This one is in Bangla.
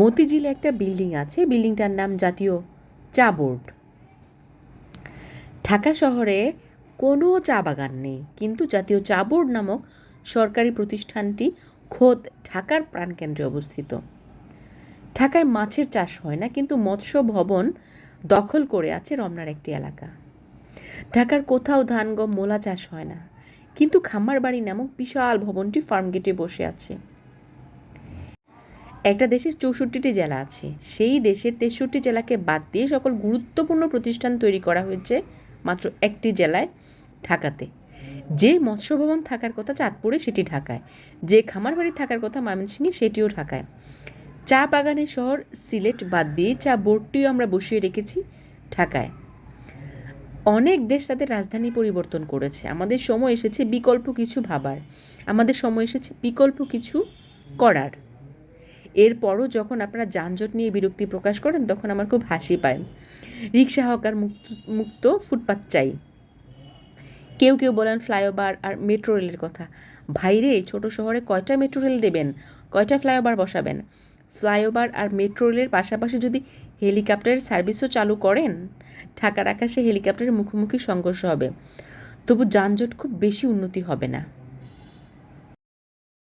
মতিঝিলে একটা বিল্ডিং আছে, বিল্ডিংটার নাম জাতীয় চা বোর্ড। ঢাকা শহরে কোনো চা বাগান নেই, কিন্তু জাতীয় চা বোর্ড নামক সরকারি প্রতিষ্ঠানটি খোদ ঢাকার প্রাণকেন্দ্রে অবস্থিত। ঢাকায় মাছের চাষ হয় না, কিন্তু মৎস্য ভবন দখল করে আছে রমনার একটি এলাকা। ঢাকার কোথাও ধান, গম, মোলা চাষ হয় না, কিন্তু খামারবাড়ি নামক বিশাল ভবনটি ফার্ম গেটে বসে আছে। একটা দেশের চৌষট্টিটি জেলা আছে। সেই দেশের তেষট্টি জেলাকে বাদ দিয়ে সকল গুরুত্বপূর্ণ প্রতিষ্ঠান তৈরি করা হয়েছে মাত্র একটি জেলায়, ঢাকাতে। যে মৎস্য ভবন থাকার কথা চাঁদপুরে, সেটি ঢাকায়। যে খামার বাড়ি থাকার কথা ময়মনসিংহে, সেটিও ঢাকায়। চা বাগানের শহর, সিলেট বাদ দিয়ে চা বোর্ডটিও আমরা বসিয়ে রেখেছি ঢাকায়। অনেক দেশ তাদের রাজধানী পরিবর্তন করেছে। আমাদের সময় এসেছে বিকল্প কিছু ভাবার। আমাদের সময় এসেছে বিকল্প কিছু করার। এরপরও যখন আপনারা যানজট নিয়ে বিরক্তি প্রকাশ করেন, তখন আমার খুব হাসি পায়। রিক্সা হকার মুক্ত মুক্ত ফুটপাত চাই। কেউ কেউ বলেন ফ্লাইওভার আর মেট্রো রেলের কথা। ভাইরে, ছোট শহরে কয়টা মেট্রো রেল দেবেন? কয়টা ফ্লাইওভার বসাবেন? ফ্লাইওভার আর মেট্রো রেলের পাশাপাশি যদি হেলিকপ্টারের সার্ভিসও চালু করেন, ঢাকার আকাশে হেলিকপ্টারের মুখোমুখি সংঘর্ষ হবে। তবু যানজট খুব বেশি উন্নতি হবে না।